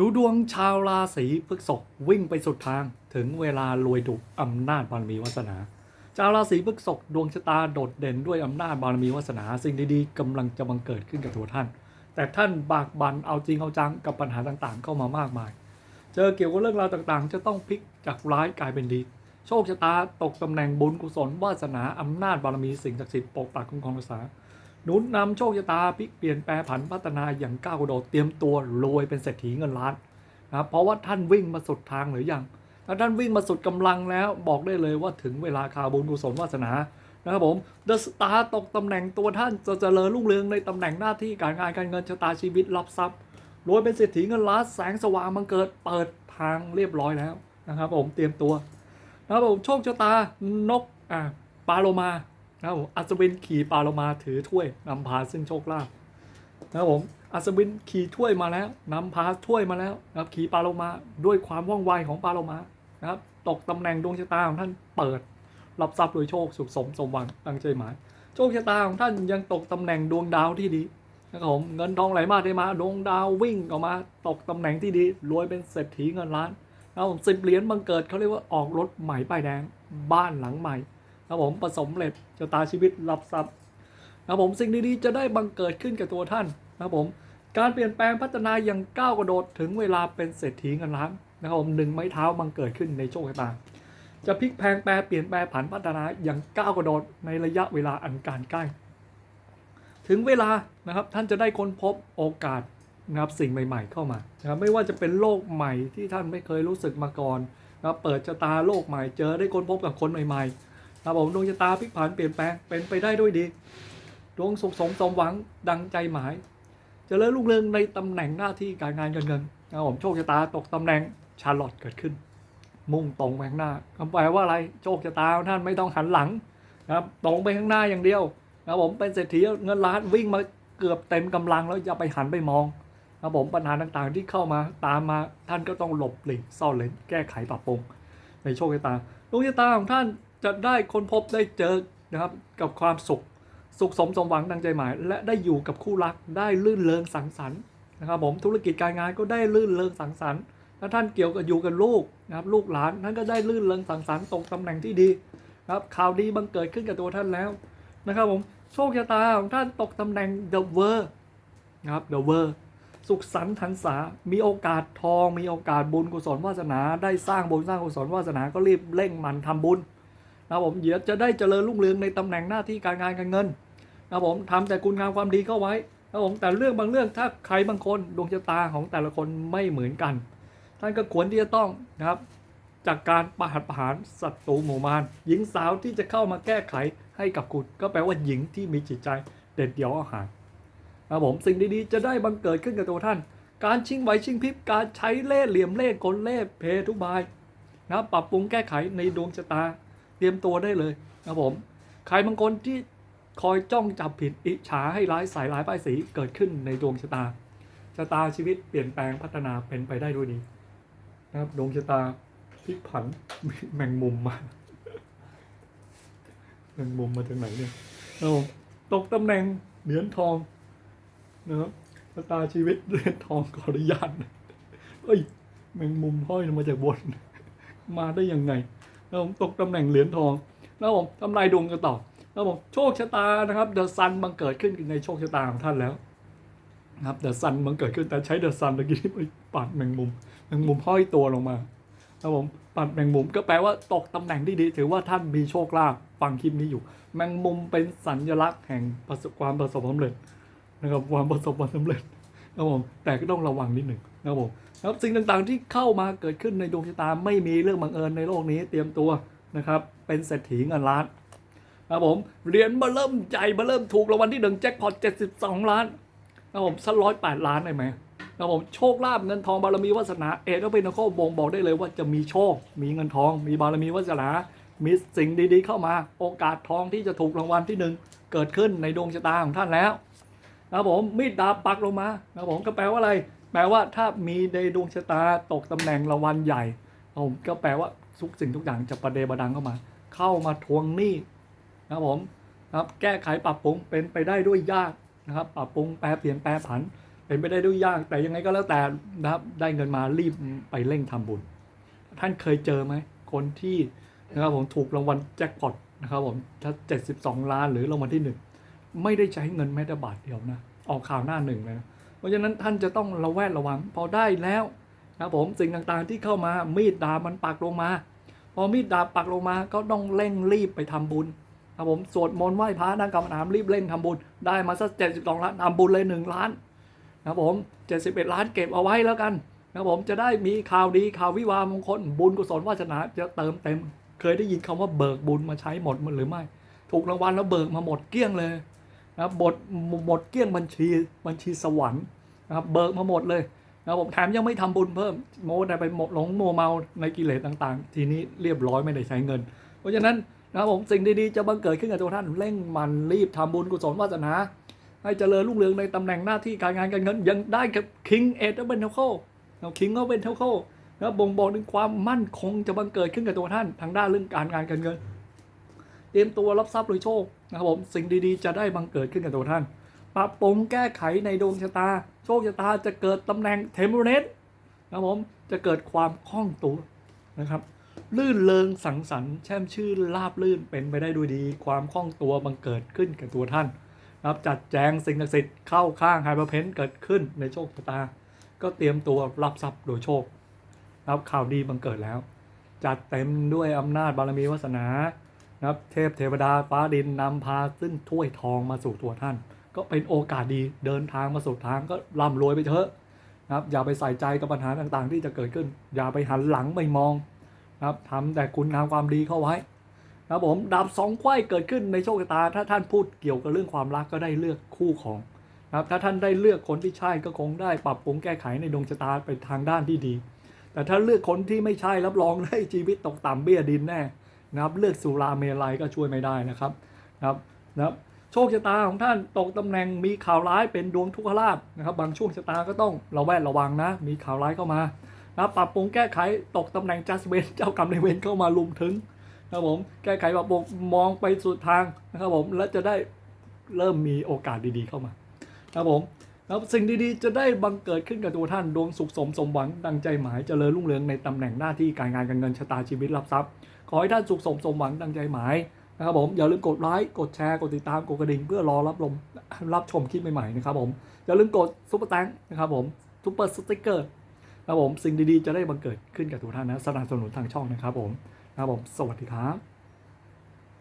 ดูดวงชาวราศีพฤษภวิ่งไปสุดทางถึงเวลารวยดุอำนาจบารมีวาสนา ชาวราศีพฤษภดวงชะตาโดดเด่นด้วยอำนาจบารมีวาสนา สิ่งดีๆกำลังจะบังเกิดขึ้นกับตัวท่าน แต่ท่านบากบันเอาจริงเอาจังกับปัญหาต่างๆ เข้ามามากมาย เจอเกี่ยวกับเรื่องราวต่างๆ จะต้องพลิกจากร้ายกลายเป็นดี โชคชะตาตกตำแหน่งบุญกุศลวาสนาอำนาจบารมีสิ่งศักดิ์สิทธิ์ปกปักคุ้มครองรักษา หนุนนำโชคชะตาพลิกเปลี่ยนแปลผันพัฒนาอย่างก้าวกระโดดเตรียมตัวรวยเป็นเศรษฐีเงินล้านนะครับเพราะว่าท่านวิ่งมาสุดทางหรือยังถ้าท่านวิ่งมาสุดกำลังแล้วบอกได้เลยว่าถึงเวลาคาบุญกุศลวาสนานะครับผมเดอะสตาร์ตกตำแหน่งตัวท่านจะเจริญรุ่งเรืองในตำแหน่งหน้าที่การงานการเงินชะตาชีวิตรับทรัพย์รวยเป็นเศรษฐีเงินล้านแสงสว่างมังเกิดเปิดทางเรียบร้อยแล้วนะครับผมเตรียมตัวนะครับผมโชคชะตานกอ่าปาโลมา นะครับผมอัศวินขี่ปลาโลมาถือถ้วยนำพาซึ่งโชคลาภนะครับผมอัศวินขี่ถ้วยมาแล้วนำพาถ้วยมาแล้วนะครับขี่ปลาโลมาด้วยความว่องไวของปลาโลมานะครับตกตำแหน่งดวงชะตาของท่านเปิด รับทรัพย์โดยโชคสุขสมสมหวังตั้งใจหมายโชคชะตาของท่านยังตกตำแหน่งดวงดาวที่ดีนะครับผมเงินทองไหลมาเทมาดวงดาววิ่งออกมา ตกตำแหน่งที่ดีรวยเป็นเศรษฐีเงินล้านนะครับผมสิบเหรียญบังเกิดเขาเรียกว่าออกรถใหม่ป้ายแดงบ้านหลังใหม่ ครับผมประสมเร็จชะตาชีวิตรับทรัพย์นะครับผมสิ่งดีๆจะได้บังเกิดขึ้นกับตัวท่านนะครับผมการเปลี่ยนแปลงพัฒนาอย่างก้าวกระโดดถึงเวลาเป็นเศรษฐีเงินล้านนะครับผมหนึ่งไม้เท้าบังเกิดขึ้นในโชคชะตาจะพลิกแพงแปลเปลี่ยนแปลผันพัฒนาอย่างก้าวกระโดดในระยะเวลาอันการใกล้ ถึงเวลานะครับท่านจะได้ค้นพบโอกาสนะครับสิ่งใหม่ๆ เข้ามานะครับไม่ว่าจะเป็นโลกใหม่ที่ท่านไม่เคยรู้สึกมาก่อนนะครับเปิดชะตาโลกใหม่เจอได้ค้นพบกับคนใหม่ๆ ครับผมดวงชะตาพลิกผันเปลี่ยนแปลงเป็นไปได้ด้วยดี ดวงสุขสมสมหวังดังใจหมายจะเริ่รุ่งเรืองในตำแหน่งหน้าที่การงานการเงินครับผมโชคชะตาตกตำแหน่งชาร์ลอตเกิดขึ้น มุ่งตรงไปข้างหน้าคำแปลว่าอะไรโชคชะตาท่านไม่ต้องหันหลังนะครับตรงไปข้างหน้าอย่างเดียวครับผมเป็นเศรษฐีเงินล้านวิ่งมาเกือบเต็มกำลังแล้วอย่าไปหันไปมองครับผมปัญหาต่างๆที่เข้ามาตามมาท่านก็ต้องหลบหลีกซ่อนเลนแก้ไขปรับปรุงในโชคชะตาดวงชะตาของท่าน จะได้ค้นพบได้เจอนะครับกับความสุข สุขสมสมหวังดังใจหมาย และได้อยู่กับคู่รักได้ลื่นเริงสังสรรค์นะครับผมธุรกิจการงานก็ได้ลื่นเริงสังสรรค์ถ้าท่านเกี่ยวกับอยู่กับลูกนะครับลูกหลานท่านก็ได้ลื่นเริงสังสรรค์ตรงตำแหน่งที่ดีครับข่าวดีบังเกิดขึ้นกับตัวท่านแล้วนะครับผมโชคชะตาของท่านตกตำแหน่ง The w o r นะครับ The w o r สุขสันต์ทันษา มีโอกาสทอง มีโอกาสบุญกุศลวาสนา ได้สร้างบุญสร้างกุศลวาสนา ก็รีบเร่งมันทำบุญ นะผมเดี๋ยวจะได้เจริญรุ่งเรืองในตำแหน่งหน้าที่การงานการเงินนะผมทำแต่คุณงามความดีเข้าไว้นะผมแต่เรื่องบางเรื่องถ้าใครบางคนดวงชะตาของแต่ละคนไม่เหมือนกัน ท่านก็ควรที่จะต้องนะครับจากการประหัตประหารศัตรูหมู่มารหญิงสาวที่จะเข้ามาแก้ไขให้กับคุณ ก็แปลว่าหญิงที่มีจิตใจเด็ดเดี่ยวอาหารนะผมสิ่งดีๆจะได้บังเกิดขึ้นกับตัวท่าน การชิงไหวชิงพริบการใช้เล่ห์เหลี่ยมเล่ห์กลเล่ห์เพทุบายนะปรับปรุงแก้ไขในดวงชะตา เตรียมตัวได้เลยนะผม ใครบางคนที่คอยจ้องจับผิดอิจฉาให้ร้ายสายร้ายป้ายสีเกิดขึ้นในดวงชะตา ชะตาชีวิตเปลี่ยนแปลงพัฒนาเป็นไปได้ด้วยดีนะครับดวงชะตาพลิกผันแมงมุมมาแมงมุมมาจากไหนเนี่ยเอาตกตำแหน่งเหรียญทองนะครับชะตาชีวิตเหรียญทองขออนุญาตนเฮ้ยแมงมุมห้อยมาจากบน มาได้ยังไง แล้วผมตกตำแหน่งเหรียญทองแล้วผมทำลายดวงกันต่อแล้วผมโชคชะตานะครับเดอะซันบังเกิดขึ้นในโชคชะตาของท่านแล้วนะครับเดอะซันบังเกิดขึ้นแต่ใช้เดอะซันตะกี้ไปปัดแมงมุมแมงมุมห้อยตัวลงมาแล้วผมปัดแมงมุมก็แปลว่าตกตำแหน่งที่ดี ถือว่าท่านมีโชคลาภฟังคลิปนี้อยู่ แมงมุมเป็นสัญลักษณ์แห่งประสบความประสบความสำเร็จนะครับความประสบความสำเร็จ นะครับผมแต่ก็ต้องระวังนิดหนึ่งนะครับผมครับสิ่งต่างๆที่เข้ามาเกิดขึ้นในดวงชะตาไม่มีเรื่องบังเอิญในโลกนี้เตรียมตัวนะครับเป็นเศรษฐีเงินล้านครับผมเหรียญมาเริ่มใจมาเริ่มถูกรางวัลที่หนึ่งแจ็คพอต72 ล้านครับผมสักร้อยแปดล้านได้ไหมครับผมโชคลาภเงินทองบารมีวาสนาเอ็ดก็เป็นข้อบ่งบอกได้เลยว่าจะมีโชค มีเงินทอง มีบารมีวาสนา มีสิ่งดีๆ เข้ามา โอกาสทองที่จะถูกรางวัลที่หนึ่งเกิดขึ้นในดวงชะตาของท่านแล้ว นะครับผมมีดดาบปักลงมานะครับผมก็แปลว่าอะไร แปลว่าถ้ามีในดวงชะตาตกตำแหน่งรางวัลใหญ่นะผมก็แปลว่าทุกสิ่งทุกอย่างจะประเดประดังเข้ามา เข้ามาทวงหนี้นะครับผมนะครับแก้ไขปรับปรุงเป็นไปได้ด้วยยากนะครับปรับปรุงแปลเปลี่ยนแปลผัน เป็นไปได้ด้วยยาก แต่ยังไงก็แล้วแต่นะครับได้เงินมารีบไปเร่งทำบุญ ท่านเคยเจอไหมคนที่นะครับผมถูกรางวัลแจ็คพอตนะครับผมถ้าเจ็ดสิบสองล้านหรือรางวัลที่หนึ่ง ไม่ได้ใช้เงินแม้แต่บาทเดียวนะออกข่าวหน้าหนึ่งเลยนะเพราะฉะนั้นท่านจะต้องระแวดระวังพอได้แล้วนะผมสิ่งต่างๆที่เข้ามามีดดาบมันปักลงมา พอมีดดาบปักลงมาก็ต้องเร่งรีบไปทำบุญครับผมสวดมนต์ไหว้พระนั่งกรรมฐานรีบเร่งทำบุญได้มาสักเจ็ดสิบสองล้านทำบุญเลยหนึ่งล้านนะผมเจ็ดสิบเอ็ดล้านเก็บเอาไว้แล้วกันนะผมจะได้มีข่าวดีข่าววิวาห์มงคลบุญกุศลวาสนาจะเติมเต็ม เคยได้ยินคำว่าเบิกบุญมาใช้หมดมันหรือไม่ ถูกรางวัลแล้วเบิกมาหมดเกลี้ยงเลย นะบหมดหมดเกลี้ยงบัญชีบัญชีสวรรค์นะครับเบิกมาหมดเลยนะครับผมแถมยังไม่ทำบุญเพิ่มโมแต่ไปหมดหลงโมเมาในกิเลสต่างๆ ทีนี้เรียบร้อยไม่ได้ใช้เงิน เพราะฉะนั้นนะครับผมสิ่งดีๆจะบังเกิดขึ้นกับตัวท่านเร่งมันรีบทำบุญกุศลวาสนาให้เจริญรุ่งเรืองในตำแหน่งหน้าที่การงานการเงินยังได้กับ King เอ็ดเบนเทลโคเราคิงก็เป็นเทลโคแล้วบ่งบอกถึงความมั่นคงจะบังเกิดขึ้นกับตัวท่านทางด้านเรื่องการงานการเงิน เตรียมตัวรับทรัพย์โดยโชค นะครับผมสิ่งดีๆ จะได้บังเกิดขึ้นกับตัวท่าน ปรับปรุงแก้ไขในดวงชะตา โชคชะตาจะเกิดตำแหน่งเทมเ r เ t นะครับผมจะเกิดความคล่องตัวนะครับลื่นเริงสังสรรค์แช่มชื่นลาบลื่นเป็นไปได้ด้วยดี ความคล่องตัวบังเกิดขึ้นกับตัวท่านนะครับจัดแจงสิ่งศักดิ์สิทธิ์เข้าข้างไฮเปอร์เพนเกิดขึ้นในโชคชะตา ก็เตรียมตัวรับทรัพย์โดยโชครับข่าวดีบังเกิดแล้ว จัดเต็มด้วยอำนาจบารมีวาสนา นะครับเทพเทวดาฟ้าดินนำพาซึ่งถ้วยทองมาสู่ตัวท่าน ก็เป็นโอกาสดีเดินทางมาสู่ทางก็ร่ำรวยไปเถอะนะครับอย่าไปใส่ใจกับปัญหาต่างๆ ที่จะเกิดขึ้น อย่าไปหันหลังไปมองนะครับทำแต่คุณงามความดีเข้าไว้นะผมดาบสองไขว้เกิดขึ้นในโชคชะตา ถ้าท่านพูดเกี่ยวกับเรื่องความรักก็ได้เลือกคู่ของนะครับถ้าท่านได้เลือกคนที่ใช่ก็คงได้ปรับปรุงแก้ไขในดวงชะตาไปทางด้านที่ดี แต่ถ้าเลือกคนที่ไม่ใช่รับรองได้ชีวิตตกต่ำเบี้ยดินแน่ นะครับเลือกสุราเมลัยก็ช่วยไม่ได้นะครับนะครับนะครับโชคชะตาของท่านตกตำแหน่งมีข่าวร้ายเป็นดวงทุกขลาภนะครับ บางช่วงชะตาก็ต้องระแวดระวังนะ มีข่าวร้ายเข้ามานะปรับปรุงแก้ไขตกตำแหน่งจัสเวนเจ้ากรรมในเวรเข้ามาลุมถึงนะครับผมแก้ไขปรับปรุงมองไปสุดทางนะครับผมและจะได้เริ่มมีโอกาสดีๆเข้ามานะครับผม แล้วสิ่งดีๆ จะได้บังเกิดขึ้นกับตัวท่านดวงสุขสมสมหวังดังใจหมายเจริญรุ่งเรืองในตำแหน่งหน้าที่การงานการเงินชะตาชีวิตรับทรัพย์ ขอให้ท่านสุขสมสมหวังดังใจหมายนะครับผมอย่าลืมกดไลค์กดแชร์กดติดตามกดกระดิ่งเพื่อรอรับลมรับชมคลิปใหม่ๆนะครับผมอย่าลืมกดซุปเปอร์แตงนะครับผมซุปเปอร์สติ๊กเกอร์นะครับผมสิ่งดีๆจะได้บังเกิดขึ้นกับทุกท่านนะสนับสนุนทางช่องนะครับผมนะครับผมสวัสดีครับ